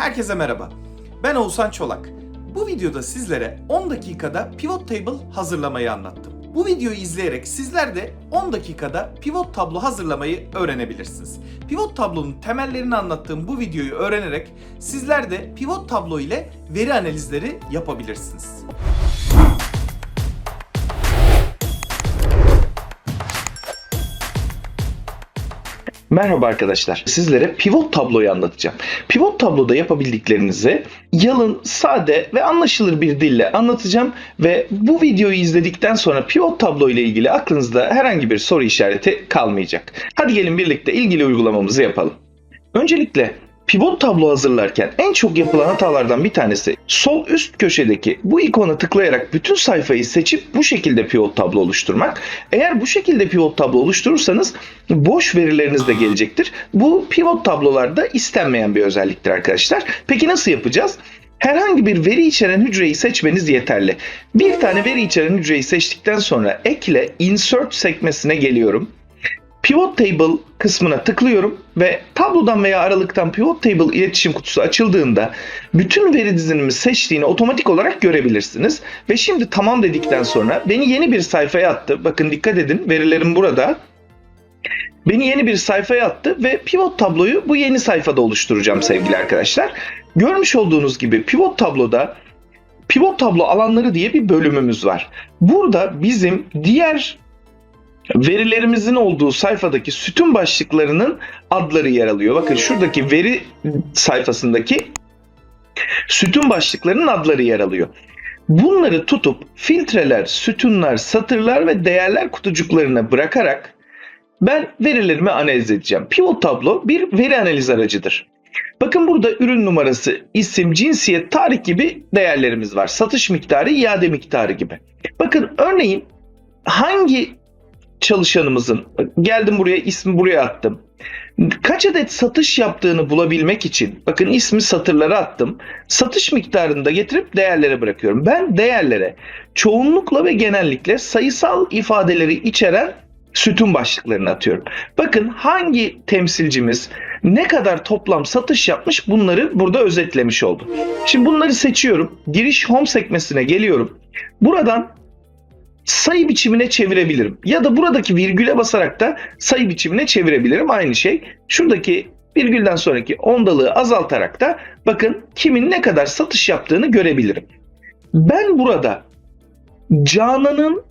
Herkese merhaba. Ben Oğuzhan Çolak. Bu videoda sizlere 10 dakikada pivot table hazırlamayı anlattım. Bu videoyu izleyerek sizler de 10 dakikada pivot tablo hazırlamayı öğrenebilirsiniz. Pivot tablonun temellerini anlattığım bu videoyu öğrenerek sizler de pivot tablo ile veri analizleri yapabilirsiniz. Merhaba arkadaşlar. Sizlere pivot tabloyu anlatacağım. Pivot tabloda yapabildiklerinizi yalın, sade ve anlaşılır bir dille anlatacağım ve bu videoyu izledikten sonra pivot tablo ile ilgili aklınızda herhangi bir soru işareti kalmayacak. Hadi gelin birlikte ilgili uygulamamızı yapalım. Öncelikle pivot tablo hazırlarken en çok yapılan hatalardan bir tanesi sol üst köşedeki bu ikona tıklayarak bütün sayfayı seçip bu şekilde pivot tablo oluşturmak. Eğer bu şekilde pivot tablo oluşturursanız boş verileriniz de gelecektir. Bu pivot tablolarda istenmeyen bir özelliktir arkadaşlar. Peki nasıl yapacağız? Herhangi bir veri içeren hücreyi seçmeniz yeterli. Bir tane veri içeren hücreyi seçtikten sonra ekle insert sekmesine geliyorum. Pivot Table kısmına tıklıyorum ve tablodan veya aralıktan Pivot Table iletişim kutusu açıldığında bütün veri dizinimi seçtiğini otomatik olarak görebilirsiniz. Ve şimdi tamam dedikten sonra beni yeni bir sayfaya attı. Bakın dikkat edin verilerim burada. Beni yeni bir sayfaya attı ve pivot tabloyu bu yeni sayfada oluşturacağım sevgili arkadaşlar. Görmüş olduğunuz gibi pivot tabloda pivot tablo alanları diye bir bölümümüz var. Burada bizim diğer verilerimizin olduğu sayfadaki sütun başlıklarının adları yer alıyor. Bakın şuradaki veri sayfasındaki sütun başlıklarının adları yer alıyor. Bunları tutup filtreler, sütunlar, satırlar ve değerler kutucuklarına bırakarak ben verilerimi analiz edeceğim. Pivot tablo bir veri analiz aracıdır. Bakın burada ürün numarası, isim, cinsiyet, tarih gibi değerlerimiz var. Satış miktarı, iade miktarı gibi. Bakın örneğin hangi çalışanımızın geldim buraya ismi buraya attım. Kaç adet satış yaptığını bulabilmek için bakın ismi satırlara attım. Satış miktarını da getirip değerlere bırakıyorum. Ben değerlere çoğunlukla ve genellikle sayısal ifadeleri içeren sütun başlıklarını atıyorum. Bakın hangi temsilcimiz ne kadar toplam satış yapmış bunları burada özetlemiş oldum. Şimdi bunları seçiyorum. Giriş home sekmesine geliyorum. Buradan sayı biçimine çevirebilirim. Ya da buradaki virgüle basarak da sayı biçimine çevirebilirim. Aynı şey. Şuradaki virgülden sonraki ondalığı azaltarak da bakın kimin ne kadar satış yaptığını görebilirim. Ben burada Canan'ın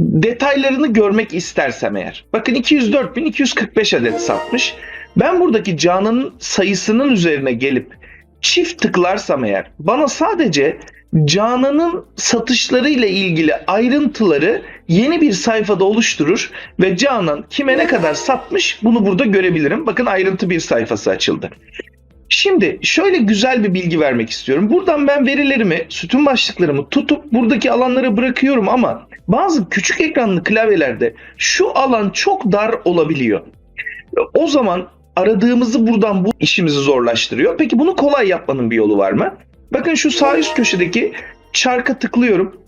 detaylarını görmek istersem eğer. Bakın 204.245 adet satmış. Ben buradaki Canan'ın sayısının üzerine gelip çift tıklarsam eğer bana sadece Canan'ın satışları ile ilgili ayrıntıları yeni bir sayfada oluşturur ve Canan kime ne kadar satmış bunu burada görebilirim. Bakın ayrıntı bir sayfası açıldı. Şimdi şöyle güzel bir bilgi vermek istiyorum. Buradan ben verilerimi, sütun başlıklarımı tutup buradaki alanlara bırakıyorum ama bazı küçük ekranlı klavyelerde şu alan çok dar olabiliyor. O zaman aradığımızı buradan bu işimizi zorlaştırıyor. Peki bunu kolay yapmanın bir yolu var mı? Bakın şu sağ üst köşedeki çarka tıklıyorum.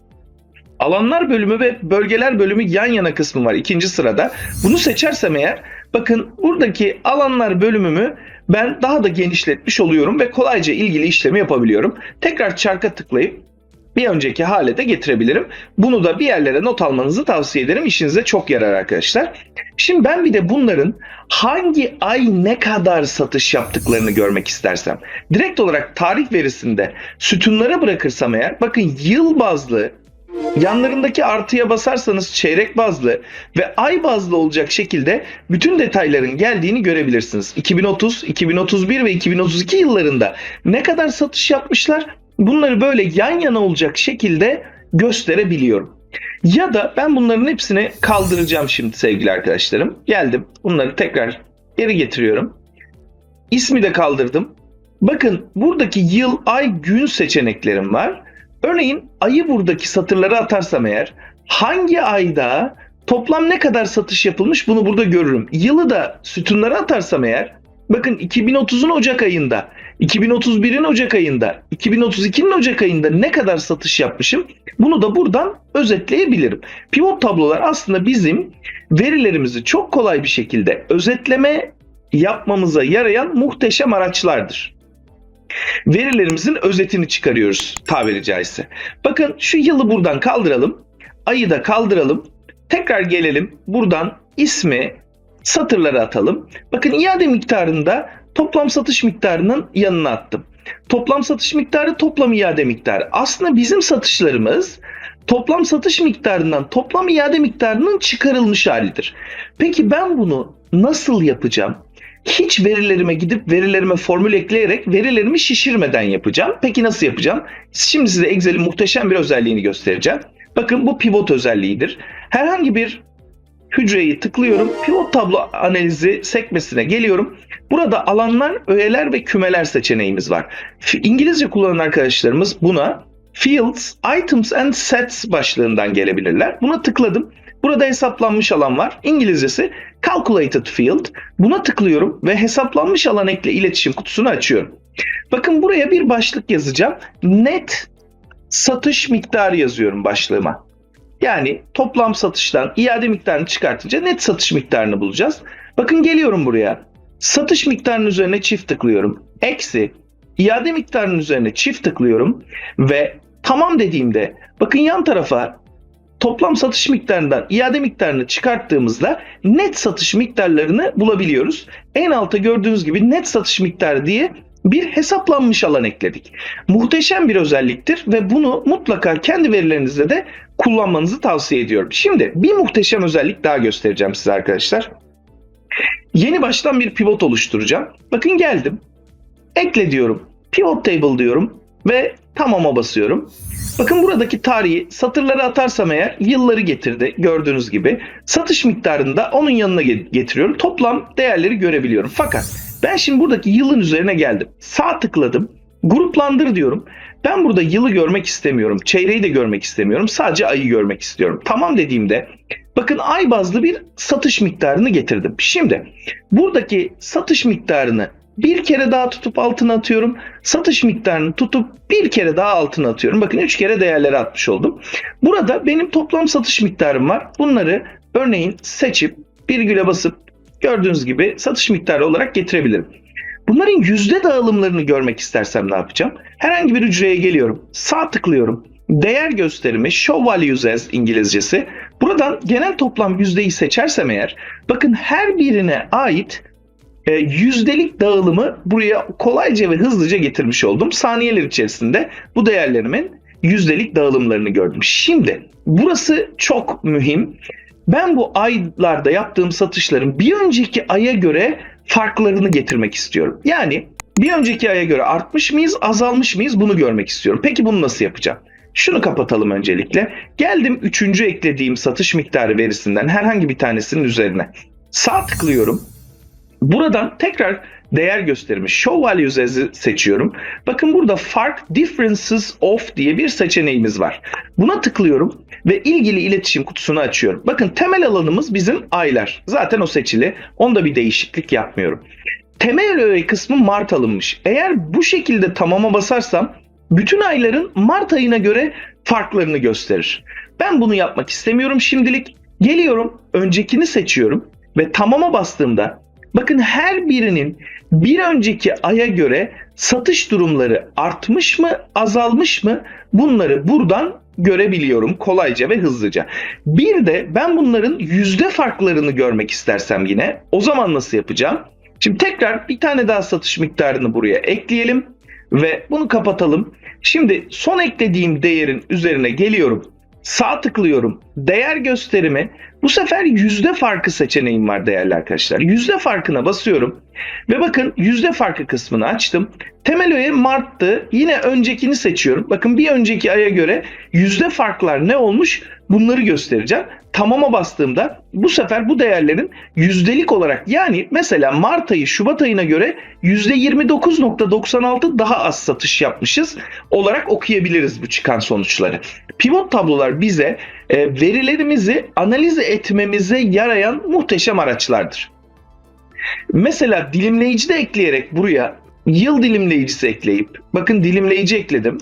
Alanlar bölümü ve bölgeler bölümü yan yana kısmı var ikinci sırada. Bunu seçersem eğer bakın buradaki alanlar bölümümü ben daha da genişletmiş oluyorum ve kolayca ilgili işlemi yapabiliyorum. Tekrar çarka tıklayıp bir önceki hale de getirebilirim. Bunu da bir yerlere not almanızı tavsiye ederim. İşinize çok yarar arkadaşlar. Şimdi ben bir de bunların hangi ay ne kadar satış yaptıklarını görmek istersem direkt olarak tarih verisinde sütunlara bırakırsam eğer bakın yıl bazlı yanlarındaki artıya basarsanız çeyrek bazlı ve ay bazlı olacak şekilde bütün detayların geldiğini görebilirsiniz. 2030, 2031 ve 2032 yıllarında ne kadar satış yapmışlar bunları böyle yan yana olacak şekilde gösterebiliyorum. Ya da ben bunların hepsini kaldıracağım şimdi sevgili arkadaşlarım. Geldim bunları tekrar geri getiriyorum. İsmi de kaldırdım. Bakın buradaki yıl, ay, gün seçeneklerim var. Örneğin ayı buradaki satırlara atarsam eğer hangi ayda toplam ne kadar satış yapılmış bunu burada görürüm. Yılı da sütunlara atarsam eğer bakın 2030'un Ocak ayında, 2031'in Ocak ayında, 2032'nin Ocak ayında ne kadar satış yapmışım bunu da buradan özetleyebilirim. Pivot tablolar aslında bizim verilerimizi çok kolay bir şekilde özetleme yapmamıza yarayan muhteşem araçlardır. Verilerimizin özetini çıkarıyoruz tabiri caizse. Bakın şu yılı buradan kaldıralım. Ayı da kaldıralım. Tekrar gelelim. Buradan ismi satırlara atalım. Bakın iade miktarında toplam satış miktarının yanına attım. Toplam satış miktarı toplam iade miktarı. Aslında bizim satışlarımız toplam satış miktarından toplam iade miktarının çıkarılmış halidir. Peki ben bunu nasıl yapacağım? Hiç verilerime gidip verilerime formül ekleyerek verilerimi şişirmeden yapacağım. Peki nasıl yapacağım? Şimdi size Excel'in muhteşem bir özelliğini göstereceğim. Bakın bu pivot özelliğidir. Herhangi bir hücreyi tıklıyorum. Pivot tablo analizi sekmesine geliyorum. Burada alanlar, öğeler ve kümeler seçeneğimiz var. İngilizce kullanan arkadaşlarımız buna Fields, Items and Sets başlığından gelebilirler. Buna tıkladım. Burada hesaplanmış alan var. İngilizcesi Calculated Field. Buna tıklıyorum ve hesaplanmış alan ekle iletişim kutusunu açıyorum. Bakın buraya bir başlık yazacağım. Net satış miktarı yazıyorum başlığıma. Yani toplam satıştan iade miktarını çıkartınca net satış miktarını bulacağız. Bakın geliyorum buraya. Satış miktarının üzerine çift tıklıyorum. Eksi iade miktarının üzerine çift tıklıyorum ve tamam dediğimde bakın yan tarafa toplam satış miktarından iade miktarını çıkarttığımızda net satış miktarlarını bulabiliyoruz. En altta gördüğünüz gibi net satış miktarı diye bir hesaplanmış alan ekledik. Muhteşem bir özelliktir ve bunu mutlaka kendi verilerinizde de kullanmanızı tavsiye ediyorum. Şimdi bir muhteşem özellik daha göstereceğim size arkadaşlar. Yeni baştan bir pivot oluşturacağım. Bakın geldim. Ekle diyorum. Pivot table diyorum ve tamama basıyorum. Bakın buradaki tarihi satırlara atarsam eğer yılları getirdi gördüğünüz gibi. Satış miktarını da onun yanına ge- getiriyorum. Toplam değerleri görebiliyorum. Fakat ben şimdi buradaki yılın üzerine geldim. Sağ tıkladım. Gruplandır diyorum. Ben burada yılı görmek istemiyorum. Çeyreği de görmek istemiyorum. Sadece ayı görmek istiyorum. Tamam dediğimde bakın ay bazlı bir satış miktarını getirdim. Şimdi buradaki satış miktarını bir kere daha tutup altına atıyorum. Satış miktarını tutup bir kere daha altına atıyorum. Bakın 3 kere değerleri atmış oldum. Burada benim toplam satış miktarım var. Bunları örneğin seçip virgüle basıp gördüğünüz gibi satış miktarı olarak getirebilirim. Bunların yüzde dağılımlarını görmek istersem ne yapacağım? Herhangi bir hücreye geliyorum. Sağ tıklıyorum. Değer gösterimi show values as İngilizcesi. Buradan genel toplam yüzdeyi seçersem eğer bakın her birine ait e, yüzdelik dağılımı buraya kolayca ve hızlıca getirmiş oldum. Saniyeler içerisinde bu değerlerimin yüzdelik dağılımlarını gördüm. Şimdi burası çok mühim. Ben bu aylarda yaptığım satışların bir önceki aya göre farklarını getirmek istiyorum. Yani bir önceki aya göre artmış mıyız, azalmış mıyız bunu görmek istiyorum. Peki bunu nasıl yapacağım? Şunu kapatalım öncelikle. Geldim üçüncü eklediğim satış miktarı verisinden herhangi bir tanesinin üzerine. Sağ tıklıyorum. Buradan tekrar değer gösterimi Show Values as'ı seçiyorum. Bakın burada fark Differences of diye bir seçeneğimiz var. Buna tıklıyorum ve ilgili iletişim kutusunu açıyorum. Bakın temel alanımız bizim aylar. Zaten o seçili. Onda bir değişiklik yapmıyorum. Temel öğe kısmı Mart alınmış. Eğer bu şekilde tamama basarsam bütün ayların Mart ayına göre farklarını gösterir. Ben bunu yapmak istemiyorum şimdilik. Geliyorum, öncekini seçiyorum ve tamama bastığımda bakın her birinin bir önceki aya göre satış durumları artmış mı, azalmış mı bunları buradan görebiliyorum kolayca ve hızlıca. Bir de ben bunların yüzde farklarını görmek istersem yine o zaman nasıl yapacağım? Şimdi tekrar bir tane daha satış miktarını buraya ekleyelim ve bunu kapatalım. Şimdi son eklediğim değerin üzerine geliyorum. Sağ tıklıyorum. Değer gösterimi. Bu sefer yüzde farkı seçeneğim var değerli arkadaşlar. Yüzde farkına basıyorum. Ve bakın yüzde farkı kısmını açtım. Temel öğe Mart'tı. Yine öncekini seçiyorum. Bakın bir önceki aya göre yüzde farklar ne olmuş bunları göstereceğim. Tamama bastığımda bu sefer bu değerlerin yüzdelik olarak yani mesela Mart ayı Şubat ayına göre %29.96 daha az satış yapmışız olarak okuyabiliriz bu çıkan sonuçları. Pivot tablolar bize e, verilerimizi analiz etmemize yarayan muhteşem araçlardır. Mesela dilimleyici de ekleyerek buraya yıl dilimleyicisi ekleyip bakın dilimleyici ekledim.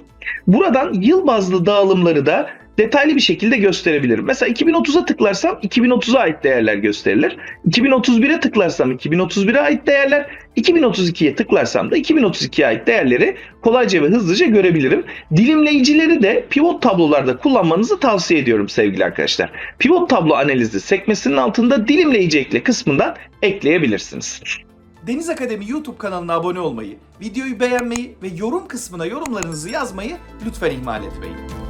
Buradan yıl bazlı dağılımları da detaylı bir şekilde gösterebilirim. Mesela 2030'a tıklarsam 2030'a ait değerler gösterilir. 2031'e tıklarsam 2031'e ait değerler, 2032'ye tıklarsam da 2032'ye ait değerleri kolayca ve hızlıca görebilirim. Dilimleyicileri de pivot tablolarda kullanmanızı tavsiye ediyorum sevgili arkadaşlar. Pivot tablo analizi sekmesinin altında dilimleyici ekle kısmından ekleyebilirsiniz. Deniz Akademi YouTube kanalına abone olmayı, videoyu beğenmeyi ve yorum kısmına yorumlarınızı yazmayı lütfen ihmal etmeyin.